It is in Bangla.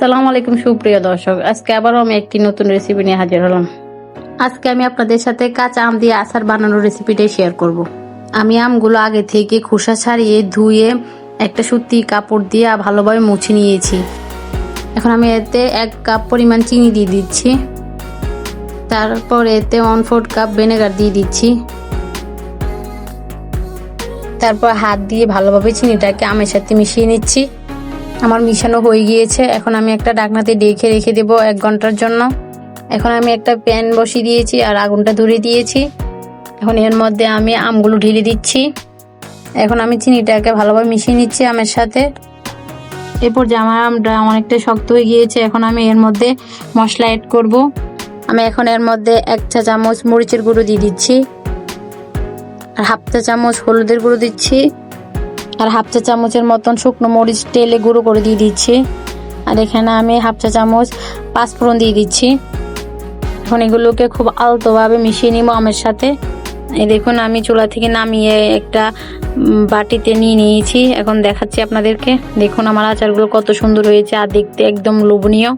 আসসালামু আলাইকুম, সুপ্রিয় দর্শক। আজকে আবারও আমি একটি নতুন রেসিপি নিয়ে হাজির হলাম। আজকে আমি আপনাদের সাথে কাঁচা আম দিয়ে আচার বানানোর রেসিপিটাই শেয়ার করব। আমি আমগুলো আগে থেকে খোসা ছাড়িয়ে ধুয়ে একটা সুতি কাপড় দিয়ে ভালোভাবে মুছে নিয়েছি। এখন আমি এতে এক কাপ পরিমাণ চিনি দিয়ে দিচ্ছি। তারপর এতে ওয়ান ফোর্থ কাপ ভিনেগার দিয়ে দিচ্ছি। তারপর হাত দিয়ে ভালোভাবে চিনিটাকে আমের সাথে মিশিয়ে নিচ্ছি। আমার মিশানো হয়ে গিয়েছে। এখন আমি একটা ডাকনাতে ডেকে রেখে দেবো এক ঘণ্টার জন্য। এখন আমি একটা প্যান বসিয়ে দিয়েছি আর আগুনটা ধরে দিয়েছি। এখন এর মধ্যে আমি আমগুলো ঢেলে দিচ্ছি। এখন আমি চিনিটাকে ভালোভাবে মিশিয়ে নিচ্ছি আমের সাথে। এরপর আমার আমটা অনেকটা শক্ত হয়ে গিয়েছে, এখন আমি এর মধ্যে মশলা অ্যাড করব। আমি এখন এর মধ্যে এক চা চামচ মরিচের গুঁড়ো দিয়ে দিচ্ছি। আর হাফ চা চামচ হলুদের গুঁড়ো দিচ্ছি। আর হাফ চা চামচের মতন শুকনো মরিচ তেলে গুঁড়ো করে দিয়ে দিচ্ছি। আর এখানে আমি হাফ চা চামচ পাঁচফোড়ন দিয়ে দিচ্ছি। এখন এগুলোকে খুব আলতোভাবে মিশিয়ে নিব আমের সাথে। এই দেখুন, আমি চুলা থেকে নামিয়ে একটা বাটিতে নিয়ে নিয়েছি। এখন দেখাচ্ছি আপনাদেরকে। দেখুন আমার আচারগুলো কত সুন্দর হয়েছে আর দেখতে একদম লোভনীয়।